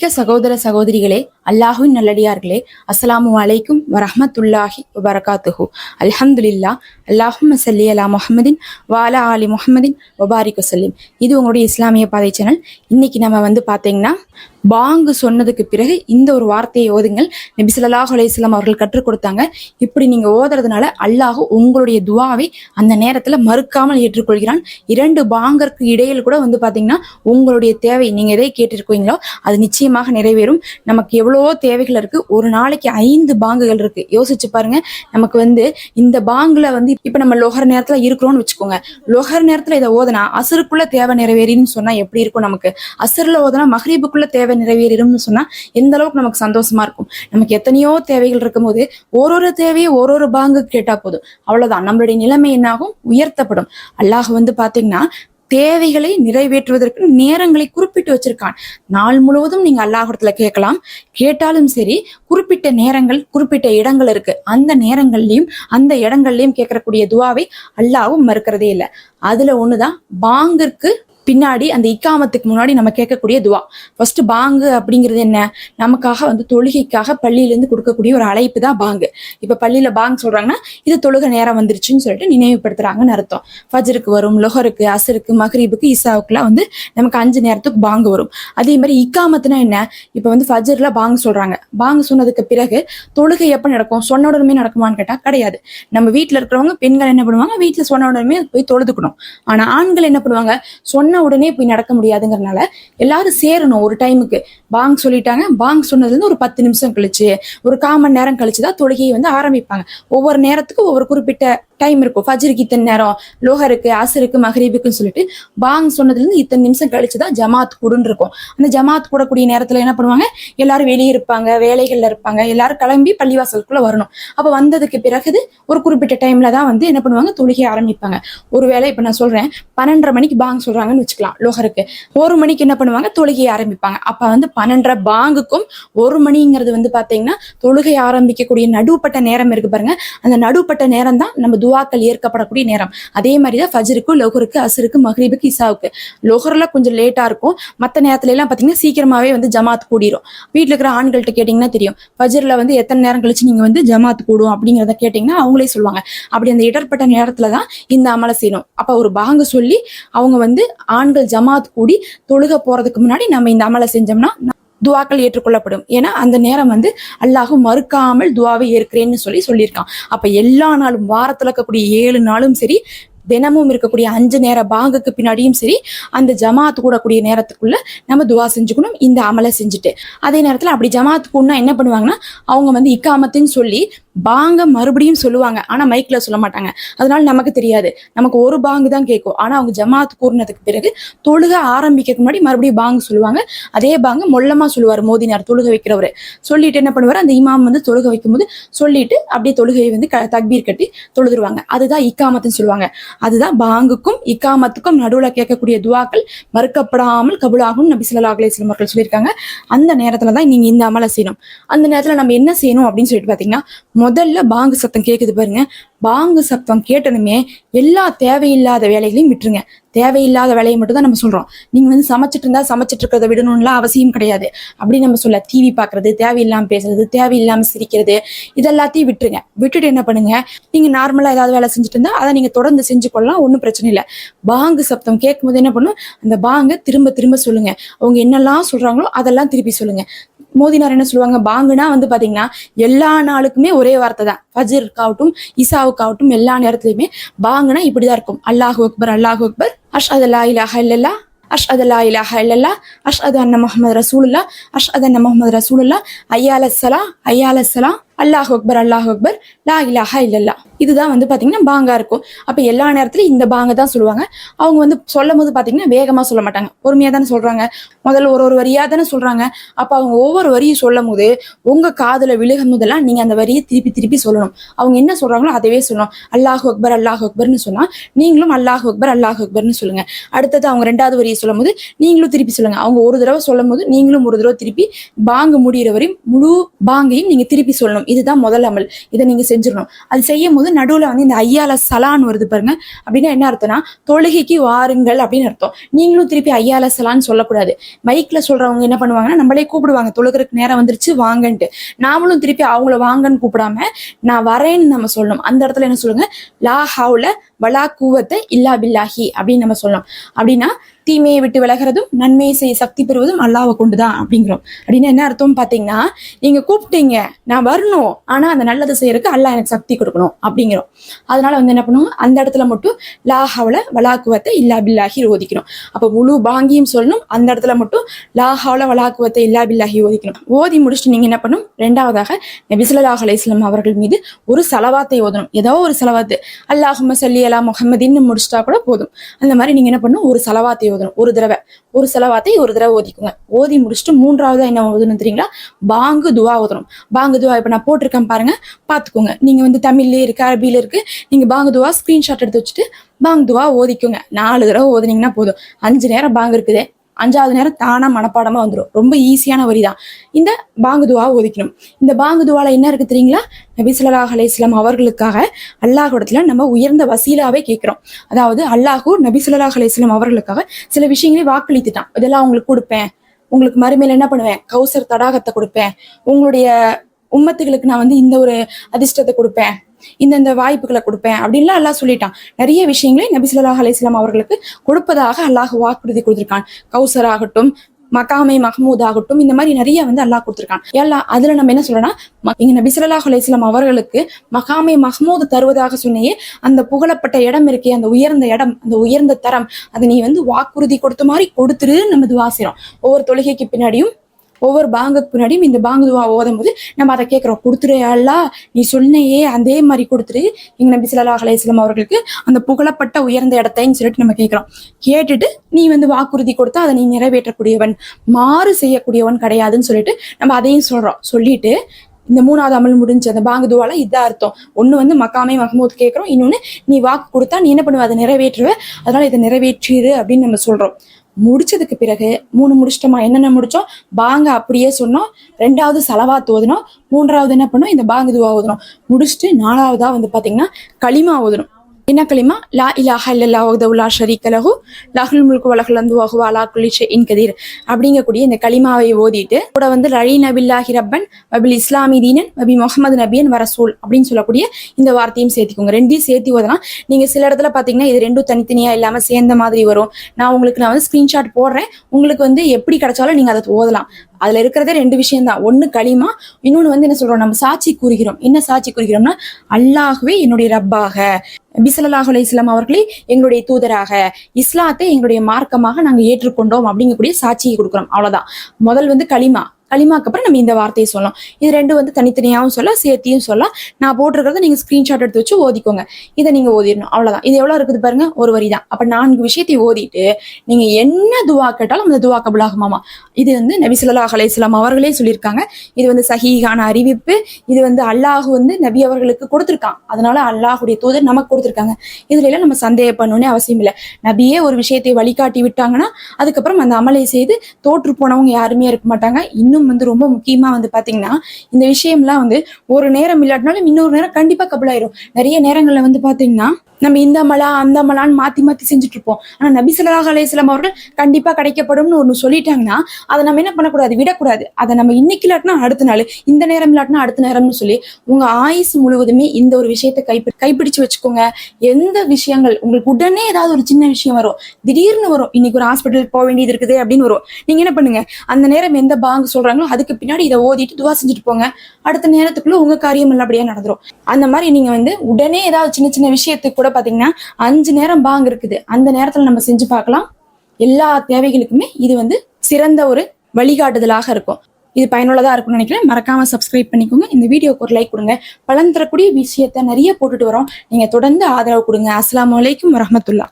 அன்புமிக்க சகோதர சகோதரிகளே அல்லாஹுவின் நல்லடியார்களே அஸ்லாமு அலைக்கும் வரஹமத்துல்லாஹி வபரகாத்துஹு அல்ஹம்துலில்லா அல்லாஹும் சல்லி அலா முஹமதின் வாலா ஆலி முஹமதின் வபாரிக் வசல்லிம் இது உங்களுடைய இஸ்லாமிய பாதை சேனல் இன்னைக்கு நம்ம வந்து பார்த்தீங்கன்னா பாங்கு சொன்னதுக்கு பிறகு இந்த ஒரு வார்த்தையை ஓதுங்கள். நபிசல்லாஹ் அலையம் அவர்கள் கற்றுக் கொடுத்தாங்க. இப்படி நீங்க ஓதுறதுனால அல்லாஹ் உங்களுடைய துவாவை அந்த நேரத்துல மறுக்காமல் ஏற்றுக்கொள்கிறான். இரண்டு பாங்கருக்கு இடையில் கூட வந்து பாத்தீங்கன்னா உங்களுடைய தேவை நீங்க எதை கேட்டிருக்கீங்களோ அது நிச்சயமாக நிறைவேறும். நமக்கு எவ்வளவோ தேவைகள் இருக்கு. ஒரு நாளைக்கு ஐந்து பாங்குகள் இருக்கு. யோசிச்சு பாருங்க. நமக்கு வந்து இந்த பாங்குல வந்து இப்ப நம்ம லோகர் நேரத்துல இருக்கிறோம்னு வச்சுக்கோங்க. லோகர் நேரத்துல இதை ஓதுனா அசருக்குள்ள தேவை நிறைவேறின்னு சொன்னா எப்படி இருக்கும் நமக்கு? அசர்ல ஓதுனா மஹரீபுக்குள்ள தேவை நிறைவேறிடும்னு சொன்னா எந்த அளவுக்கு நமக்கு சந்தோஷமா இருக்கும்? நமக்கு எத்தனையோ தேவைகள் இருக்கும்போது ஒரு ஒரு தேவையை ஒரு ஒரு பாங்கு கேட்டா போதும். அவ்வளவுதான். நம்மளுடைய நிலைமை என்னாகும்? உயர்த்தப்படும். அல்லாஹ் வந்து பாத்தீங்கன்னா தேவைகளை நிறைவேற்றுவதற்கு நேரங்களை குறிப்பிட்டு வச்சிருக்கான். நாள் முழுவதும் நீங்க அல்லாஹிடத்துல கேட்கலாம். கேட்டாலும் சரி குறிப்பிட்ட நேரங்கள் குறிப்பிட்ட இடங்கள் இருக்கு. அந்த நேரங்கள்லயும் அந்த இடங்கள்லயும் கேட்கக்கூடிய துவாவை அல்லாவும் மறுக்கிறதே இல்லை. அதுல ஒண்ணுதான். பாங்கிற்கு பின்னாடி அந்த இக்காமத்துக்கு முன்னாடி நம்ம கேட்கக்கூடிய துவா. ஃபர்ஸ்ட் பாங்கு அப்படிங்கிறது என்ன? நமக்காக வந்து தொழுகைக்காக பள்ளியிலேருந்து கொடுக்கக்கூடிய ஒரு அழைப்பு தான் பாங்கு. இப்போ பள்ளியில பாங் சொல்றாங்கன்னா இது தொழுகை நேரம் வந்துருச்சுன்னு சொல்லிட்டு நினைவுபடுத்துறாங்கன்னு அர்த்தம். ஃபஜருக்கு வரும் லொஹருக்கு அசருக்கு மஹரீபுக்கு இசாவுக்குலாம் வந்து நமக்கு அஞ்சு நேரத்துக்கு பாங்கு வரும். அதே மாதிரி இக்காமத்துனா என்ன? இப்போ வந்து ஃபஜரில் பாங்கு சொல்றாங்க. பாங் சொன்னதுக்கு பிறகு தொழுகை எப்போ நடக்கும்? சொன்ன உடனே நடக்குமான்னு கேட்டால் கிடையாது. நம்ம வீட்டில் இருக்கிறவங்க பெண்கள் என்ன பண்ணுவாங்க? வீட்டில் சொன்ன உடனே போய் தொழுதுக்கணும். ஆனால் ஆண்கள் என்ன பண்ணுவாங்க? சொன்ன உடனே போய் நடக்க முடியாதுங்கிறனால எல்லாரும் சேரணும் ஒரு டைமுக்கு பாங் சொல்லிட்டாங்க. பாங் சொன்னதுல இருந்து ஒரு பத்து நிமிஷம் கழிச்சு ஒரு காமன் நேரம் கழிச்சு தான் தொழுகையை வந்து ஆரம்பிப்பாங்க. ஒவ்வொரு நேரத்துக்கும் ஒவ்வொரு குறிப்பிட்ட டைம் இருக்கும். ஃபஜருக்கு இத்தனை நேரம் லோஹருக்கு அசருக்கு மஹரீபுக்குன்னு சொல்லிட்டு பாங் சொன்னதுல இருந்து இத்தனை நிமிஷம் கழிச்சு தான் ஜமாத் கூடுன்னு இருக்கும். அந்த ஜமாத் கூடக்கூடிய நேரத்துல என்ன பண்ணுவாங்க? எல்லாரும் வெளியே இருப்பாங்க வேலைகள்ல இருப்பாங்க எல்லாரும் கிளம்பி பள்ளிவாசலுக்குள்ள வரணும். அப்போ வந்ததுக்கு பிறகு ஒரு குறிப்பிட்ட டைம்ல தான் வந்து என்ன பண்ணுவாங்க? தொழுகை ஆரம்பிப்பாங்க. ஒருவேளை இப்போ நான் சொல்றேன் பன்னெண்டரை மணிக்கு பாங் சொல்றாங்கன்னு வச்சுக்கலாம். லோகருக்கு ஒரு மணிக்கு என்ன பண்ணுவாங்க? தொழுகையை ஆரம்பிப்பாங்க. அப்ப வந்து பன்னெண்டரை பாங்குக்கும் ஒரு மணிங்கிறது வந்து பாத்தீங்கன்னா தொழுகை ஆரம்பிக்கக்கூடிய நடுப்பட்ட நேரம் இருக்கு பாருங்க. அந்த நடுப்பட்ட நேரம் தான் நம்ம துவாக்கள் ஏற்கப்படக்கூடிய நேரம். அதே மாதிரி தான் ஃபஜருக்கு லோகருக்கு அசருக்கு மஹ்ரீபுக்கு இசாவுக்கு. லோகர்ல கொஞ்சம் லேட்டா இருக்கும். மற்ற நேரத்துல எல்லாம் பாத்தீங்கன்னா சீக்கிரமாவே வந்து ஜமாத் கூடிரும். வீட்டுல இருக்கிற ஆண்கள்ட்ட கேட்டீங்கன்னா தெரியும். ஃபஜர்ல வந்து எத்தனை நேரம் கழிச்சு நீங்க வந்து ஜமாத் கூடும் அப்படிங்கிறத கேட்டீங்கன்னா அவங்களே சொல்லுவாங்க. அப்படி அந்த இடர்பட்ட நேரத்தில் தான் இந்த அமலை செய்யணும். அப்ப ஒரு பாங்கு சொல்லி அவங்க வந்து ஆண்கள் ஜமாத் கூடி தொழுக போறதுக்கு முன்னாடி நம்ம இந்த அமலை செஞ்சோம்னா துவாக்கள் ஏற்றுக்கொள்ளப்படும். ஏன்னா அந்த நேரம் வந்து அல்லாஹ் மறுக்காமல் துவாவை ஏற்கிறேன்னு சொல்லி சொல்லியிருக்கான். அப்ப எல்லா நாளும் வாரத்துல இருக்கக்கூடிய ஏழு நாளும் சரி தினமும் இருக்கக்கூடிய அஞ்சு நேர பாங்குக்கு பின்னாடியும் சரி அந்த ஜமாத் கூடக்கூடிய நேரத்துக்குள்ள நம்ம துவா செஞ்சுக்கணும் இந்த அமலை செஞ்சுட்டு. அதே நேரத்துல அப்படி ஜமாத் கூடனா என்ன பண்ணுவாங்கன்னா அவங்க வந்து இக்காமத்துன்னு சொல்லி பாங்க மறுபடியும் சொல்லுவாங்க. ஆனா மைக்ல சொல்ல மாட்டாங்க. அதனால நமக்கு தெரியாது. நமக்கு ஒரு பாங்கு தான் கேட்கும். ஆனா அவங்க ஜமாத் கூறினதுக்கு பிறகு தொழுக ஆரம்பிக்கிறதுக்கு முன்னாடி மறுபடியும் பாங்கு சொல்லுவாங்க. அதே பாங்க மொல்லமா சொல்லுவார் மோதினார் தொழுக வைக்கிறவர். சொல்லிட்டு என்ன பண்ணுவார்? அந்த இமாம் வந்து தொழுக வைக்கும்போது சொல்லிட்டு அப்படியே தொழுகையை வந்து க- தக்பீர் கட்டி தொழுதுருவாங்க. அதுதான் இக்காமத்துன்னு சொல்லுவாங்க. அதுதான் பாங்குக்கும் இக்காமத்துக்கும் நடுவுல கேட்கக்கூடிய துவாக்கள் மறுக்கப்படாமல் கபுலாகும் நபி ஸல்லல்லாஹு அலேஸ்லம் அவர்கள் சொல்லியிருக்காங்க. அந்த நேரத்தில் தான் நீங்க இந்த அமலை செய்யணும். அந்த நேரத்துல நம்ம என்ன செய்யணும் அப்படின்னு சொல்லிட்டு பாத்தீங்கன்னா முதல்ல பாங்கு சத்தம் கேக்குது பாருங்க. பாங்கு சத்தம் கேட்டதுமே எல்லா தேவையில்லாத வேலைகளையும் விட்டுருங்க. தேவையில்லாத வேலையை மட்டும் தான் நம்ம சொல்றோம். நீங்க வந்து சமைச்சிட்டு இருந்தா சமைச்சிட்டு இருக்கிறத விடணும்லாம் அவசியம் கிடையாது. அப்படி நம்ம சொல்ல டிவி பாக்குறது தேவையில்லாம பேசுறது தேவையில்லாம சிரிக்கிறது இதெல்லாத்தையும் விட்டுருங்க. விட்டுட்டு என்ன பண்ணுங்க? நீங்க நார்மலா ஏதாவது வேலை செஞ்சுட்டு இருந்தா அதை நீங்க தொடர்ந்து செஞ்சு கொள்ளலாம் ஒன்றும் பிரச்சனை இல்லை. பாங்கு சப்தம் கேட்கும்போது என்ன பண்ணும்? அந்த பாங்கை திரும்ப திரும்ப சொல்லுங்க. அவங்க என்னெல்லாம் சொல்றாங்களோ அதெல்லாம் திருப்பி சொல்லுங்க. மோதினார் என்ன சொல்லுவாங்க? பாங்குனா வந்து பாத்தீங்கன்னா எல்லா நாளுக்குமே ஒரே வார்த்தை தான். ஃபஜருக்காகட்டும் இசாவுக்காகட்டும் எல்லா நேரத்துலையுமே பாங்குனா இப்படிதான் இருக்கும். அல்லாஹு அக்பர் அல்லாஹு அக்பர் அஷ் அதல்லா இலாஹ இல்லல்லா அஷ் அதல்லா இலாஹ இல்லல்லா அஷ் அது அண்ண முகமது ரசூலுல்லா அஷ் அது அண்ண முகமது ரசூலுல்லா ஐயாலசலா ஐயாலசலா அல்லாஹ் அக்பர் அல்லாஹ் அக்பர் லா இலாஹா இல்லல்லா. இதுதான் வந்து பார்த்தீங்கன்னா பாங்கா இருக்கும். அப்போ எல்லா நேரத்துலையும் இந்த பாங்க தான் சொல்லுவாங்க. அவங்க வந்து சொல்லும் போது பார்த்தீங்கன்னா வேகமாக சொல்ல மாட்டாங்க. பொறுமையாக தானே சொல்கிறாங்க முதல்ல ஒரு ஒரு வரியாக தானே சொல்கிறாங்க அப்போ அவங்க ஒவ்வொரு வரியும் சொல்லும் போது உங்கள் காதில் விழுகும் போதெல்லாம் நீங்கள் அந்த வரியை திருப்பி திருப்பி சொல்லணும். அவங்க என்ன சொல்கிறாங்களோ அதவே சொல்லணும். அல்லாஹ் அக்பர் அல்லாஹ் அக்பர்னு சொன்னால் நீங்களும் அல்லாஹ் அக்பர் அல்லாஹ் அக்பர்னு சொல்லுங்கள் அடுத்தது அவங்க ரெண்டாவது வரியை சொல்லும் போது நீங்களும் திருப்பி சொல்லுங்கள் அவங்க ஒரு தடவை சொல்லும் போது நீங்களும் ஒரு தடவை திருப்பி பாங்கு முடிகிற வரையும் முழு பாங்கையும் நீங்கள் திருப்பி சொல்லணும். இதுதான் முதல் அமல். இதை நீங்க செஞ்சிடணும் அது செய்யும் போது நடுவுல வந்து இந்த ஐயால சலான் வருது பாருங்க. அப்படின்னா என்ன அர்த்தம்னா தொழுகைக்கு வாருங்கள் அப்படின்னு அர்த்தம். நீங்களும் திருப்பி ஐயால சலான்னு சொல்லக்கூடாது. மைக்ல சொல்றவங்க என்ன பண்ணுவாங்கன்னா நம்மளே கூப்பிடுவாங்க. தொழுகிறதுக்கு நேரம் வந்துருச்சு வாங்கன்ட்டு. நாமளும் திருப்பி அவங்கள வாங்கன்னு கூப்பிடாம நான் வரேன்னு நம்ம சொல்லணும். அந்த இடத்துல என்ன சொல்லுங்க? லா ஹவுல வலா கூவத்தை இல்லா பில்லாஹி அப்படின்னு நம்ம சொல்லணும். அப்படின்னா தீமையை விட்டு விலகிறதும் நன்மையை செய்ய சக்தி பெறுவதும் அல்லாவை கொண்டுதான் அப்படிங்கிறோம். அப்படின்னு என்ன அர்த்தம் பாத்தீங்கன்னா நீங்க கூப்பிட்டீங்க நான் வரணும் ஆனா அந்த நல்லது செய்யறதுக்கு அல்லாஹ் எனக்கு சக்தி கொடுக்கணும் அப்படிங்கிறோம். அதனால வந்து என்ன பண்ணுவோம்? அந்த இடத்துல மட்டும் லா வலாக்குவத்தை இல்லா பில்லாஹி ஓதிக்கணும் அப்ப முழு பாங்கியும் சொல்லணும் அந்த இடத்துல மட்டும் லா வலாக்குவத்தை இல்லா பில்லாஹி ஓதிக்கணும். ஓதி முடிச்சுட்டு நீங்க என்ன பண்ணணும் ரெண்டாவதாக நபிசுல்லாஹ் அலைஹிஸ்ஸலாம் அவர்கள் மீது ஒரு செலவாத்தை ஓதணும். ஏதோ ஒரு செலவாத்து. அல்லாஹ் சல்லி அலா முகமதின்னு முடிச்சிட்டா கூட போதும். அந்த மாதிரி நீங்க என்ன பண்ணணும் ஒரு செலவாத்தை ஓதணும் ஒரு தடவை. ஒரு செலவாத்தை ஒரு தடவை ஓதிக்குங்க. ஓதி முடிச்சுட்டு மூன்றாவது என்ன ஓதணும் தெரியுங்களா? பாங்கு துவா ஓதணும். பாங்கு துவா இப்போ நான் போட்டிருக்கேன் பாருங்க. பார்த்துக்கோங்க. நீங்கள் வந்து தமிழ்லேயே இருக்கு அரபியில இருக்கு. நீங்கள் பாங்கு துவா ஸ்க்ரீன்ஷாட் எடுத்து வச்சுட்டு பாங்கு துவா ஓதிக்குங்க. நாலு தடவை ஓதுனீங்கன்னா போதும். அஞ்சு நேரம் பாங்கு இருக்குதே. அஞ்சாவது நேரம் தானா மனப்பாடமா வந்துடும் ரொம்ப ஈஸியான வரி தான் இந்த பாங்கு துவா இந்த பாங்கு துவால என்ன இருக்கு தெரியுங்களா? நபி ஸல்லல்லாஹு அவர்களுக்காக அல்லாஹ்விடத்துல நம்ம உயர்ந்த வசீலாவே கேட்கிறோம். அதாவது அல்லாஹூ நபிசுல்லாஹ் ஸல்லல்லாஹு அவர்களுக்காக சில விஷயங்களை வாக்களித்துட்டான். இதெல்லாம் உங்களுக்கு கொடுப்பேன். உங்களுக்கு மறுமையில் என்ன பண்ணுவேன்? கௌசர் தடாகத்தை கொடுப்பேன். உங்களுடைய உம்மத்துகளுக்கு நான் வந்து இந்த ஒரு அதிர்ஷ்டத்தை கொடுப்பேன். இந்தந்த வாய்ப்புகளை கொடுப்பேன் அப்படின்லாம் அல்லாஹ் சொல்லிட்டான். நிறைய விஷயங்களை நபி அலிஸ்லாம் அவர்களுக்கு கொடுப்பதாக அல்லாஹ் வாக்குறுதி கொடுத்துருக்கான். கௌசர் ஆகட்டும் மகாமை மஹமூத் ஆகட்டும் இந்த மாதிரி நிறைய வந்து அல்லாஹ் கொடுத்துருக்கான். எல்லாம் அதுல நம்ம என்ன சொல்றோம்னா இங்க நபி ஸல்லல்லாஹு அவர்களுக்கு மகாமை மஹமூத் தருவதாக சொன்னையே அந்த புகழப்பட்ட இடம் இருக்கே அந்த உயர்ந்த இடம் அந்த உயர்ந்த தரம் அதை நீ வந்து வாக்குறுதி கொடுத்த மாதிரி கொடுத்துரு நம்ம துவா ஒவ்வொரு தொழுகைக்கு பின்னாடியும் ஒவ்வொரு பாங்குக்கு பின்னாடியும் இந்த பாங்கு துவா ஓதும் போது நம்ம அதை கேட்குறோம். கொடுத்துரு அல்லா நீ சொன்னையே அதே மாதிரி கொடுத்துரு. எங்க நபி ஸல்லல்லாஹு அலைஹி அவர்களுக்கு அந்த புகழப்பட்ட உயர்ந்த இடத்தைன்னு சொல்லிட்டு நம்ம கேட்கிறோம். கேட்டுட்டு நீ வந்து வாக்குறுதி கொடுத்தா அதை நீ நிறைவேற்றக்கூடியவன். மாறு செய்யக்கூடியவன் கிடையாதுன்னு சொல்லிட்டு நம்ம அதையும் சொல்றோம். சொல்லிட்டு இந்த மூணாவது அமல் முடிஞ்சு அந்த பாங்கு துவால இதான் அர்த்தம். ஒண்ணு வந்து மக்காமே மஹமூத் கேட்கறோம். இன்னொன்னு நீ வாக்கு கொடுத்தா நீ என்ன பண்ணுவ? அதை நிறைவேற்றுவ. அதனால இதை நிறைவேற்றிரு அப்படின்னு நம்ம சொல்றோம். முடிச்சதுக்கு பிறகு மூணு முடிச்சிட்டோமா? என்னென்ன முடிச்சோம்? பாங்க அப்படியே சொன்னோம். ரெண்டாவது செலவா ஓதணும் மூன்றாவது என்ன பண்ணோம்? இந்த பாங்கு துவா ஓதணும் முடிச்சுட்டு நாலாவதா வந்து பாத்தீங்கன்னா களிமா ஓதணும் என்ன களிமா லா இலாஹ இல்லல்லா உதவுலா ஷரீக லஹு லஹுல் முழுக்கு வலகுலந்து ஹம்து லா அலா இன் கதிர் அப்படிங்கக்கூடிய இந்த களிமாவை ஓதிட்டு கூட வந்து ரலி நபில்லாஹி ரப்பன் வபில் இஸ்லாமி தீனன் வபி முகமது நபியன் வரசூல் அப்படின்னு சொல்லக்கூடிய இந்த வார்த்தையும் சேர்த்திக்கோங்க. ரெண்டையும் சேர்த்தி ஓதலாம் நீங்க சில இடத்துல பாத்தீங்கன்னா இது ரெண்டும் தனித்தனியா இல்லாம சேர்ந்த மாதிரி வரும். நான் உங்களுக்கு நான் வந்து ஸ்கிரீன்ஷாட் போடுறேன். உங்களுக்கு வந்து எப்படி கிடைச்சாலும் நீங்க அதை ஓதலாம். அதுல இருக்கிறதே ரெண்டு விஷயம் தான். ஒண்ணு களிமா இன்னொன்னு வந்து என்ன சொல்றோம் நம்ம சாட்சி கூறுகிறோம். என்ன சாட்சி கூறுகிறோம்னா அல்லாஹ்வே என்னுடைய ரப்பாக. பிசல்லாஹு இஸ்லாம் அவர்களே எங்களுடைய தூதராக இஸ்லாத்தை எங்களுடைய மார்க்கமாக நாங்க ஏற்றுக்கொண்டோம் அப்படிங்கக்கூடிய சாட்சியை கொடுக்குறோம். அவ்வளவுதான். முதல் வந்து களிமா. களிமாக்கு அப்புறம் நம்ம இந்த வார்த்தையை சொல்லலாம். இது ரெண்டும் வந்து தனித்தனியாகவும் சொல்ல சேர்த்தியும் சொல்லலாம். நான் போட்டிருக்கிறத நீங்கள் ஸ்க்ரீன்ஷாட் எடுத்து வச்சு ஓதிக்கோங்க. இதை நீங்கள் ஓதிடணும். அவ்வளோதான் இது எவ்வளோ இருக்குது பாருங்க? ஒரு வரி தான் அப்போ நான்கு விஷயத்தை ஓதிட்டு நீங்க என்ன துவா கேட்டாலும் அந்த துவா கபுலாகுமாமா? இது வந்து நபி அலையம் அவர்களே சொல்லியிருக்காங்க. இது வந்து சஹீகான அறிவிப்பு. இது வந்து அல்லாஹ் வந்து நபி அவர்களுக்கு கொடுத்துருக்கான். அதனால அல்லாஹுடைய தூதர் நமக்கு கொடுத்துருக்காங்க. இதுல எல்லாம் நம்ம சந்தேகம் சந்தேகப்படணும்னே அவசியம் இல்லை. நபியே ஒரு விஷயத்தை வழிகாட்டி விட்டாங்கன்னா அதுக்கப்புறம் அந்த அமலை செய்து தோற்று போனவங்க யாருமே இருக்க மாட்டாங்க. இன்னும் வந்து ரொம்ப முக்கியமா வந்து பாத்தீங்கன்னா இந்த விஷயம்லாம் வந்து ஒரு நேரம் இல்லாட்டினாலும் இன்னொரு நேரம் கண்டிப்பா கபலாயிரும். நிறைய நேரங்கள்ல வந்து பாத்தீங்கன்னா நம்ம இந்த மலா அந்த மலான்னு மாத்தி மாத்தி செஞ்சுட்டு இருப்போம் ஆனா நபி ஸல்லல்லாஹு அலைஹி அவர்கள் கண்டிப்பா கிடைக்கப்படும்னு ஒன்று சொல்லிட்டாங்கன்னா அதை நம்ம என்ன பண்ணக்கூடாது? விடக்கூடாது. அதை நம்ம இன்னைக்கு இல்லாட்டினா அடுத்த நாள் இந்த நேரம் இல்லாட்டினா அடுத்த நேரம்னு சொல்லி உங்க ஆயுசு முழுவதுமே இந்த ஒரு விஷயத்தை கைப்பி கைப்பிடிச்சு வச்சுக்கோங்க. எந்த விஷயங்கள் உங்களுக்கு உடனே ஏதாவது ஒரு சின்ன விஷயம் வரும் திடீர்னு வரும் இன்னைக்கு ஒரு ஹாஸ்பிட்டலுக்கு போக வேண்டியது இருக்குது அப்படின்னு வரும். நீங்க என்ன பண்ணுங்க? அந்த நேரம் எந்த பாங்கு சொல்றாங்களோ அதுக்கு பின்னாடி இதை ஓதிட்டு துவா செஞ்சுட்டு போங்க. அடுத்த நேரத்துக்குள்ள உங்க காரியம் நல்லபடியா நடந்துரும். அந்த மாதிரி நீங்க வந்து உடனே ஏதாவது சின்ன சின்ன விஷயத்துக்கு கூட பாத்தீங்கன்னா அஞ்சு நேரம் பாங்கு இருக்குது. அந்த நேரத்துல நம்ம செஞ்சு பார்க்கலாம். எல்லா தேவைகளுக்குமே இது வந்து சிறந்த ஒரு வழிகாட்டுதலாக இருக்கும். இது பயனுள்ளதா இருக்கும்னு நினைக்கிறேன். மறக்காம சப்ஸ்கிரைப் பண்ணிக்கோங்க. இந்த வீடியோக்கு ஒரு லைக் கொடுங்க. பலன் தரக்கூடிய விஷயத்த நிறைய போட்டுட்டு வரோம். நீங்க தொடர்ந்து ஆதரவு கொடுங்க. அஸ்லாம் வலைக்கும் வரமத்துல்லா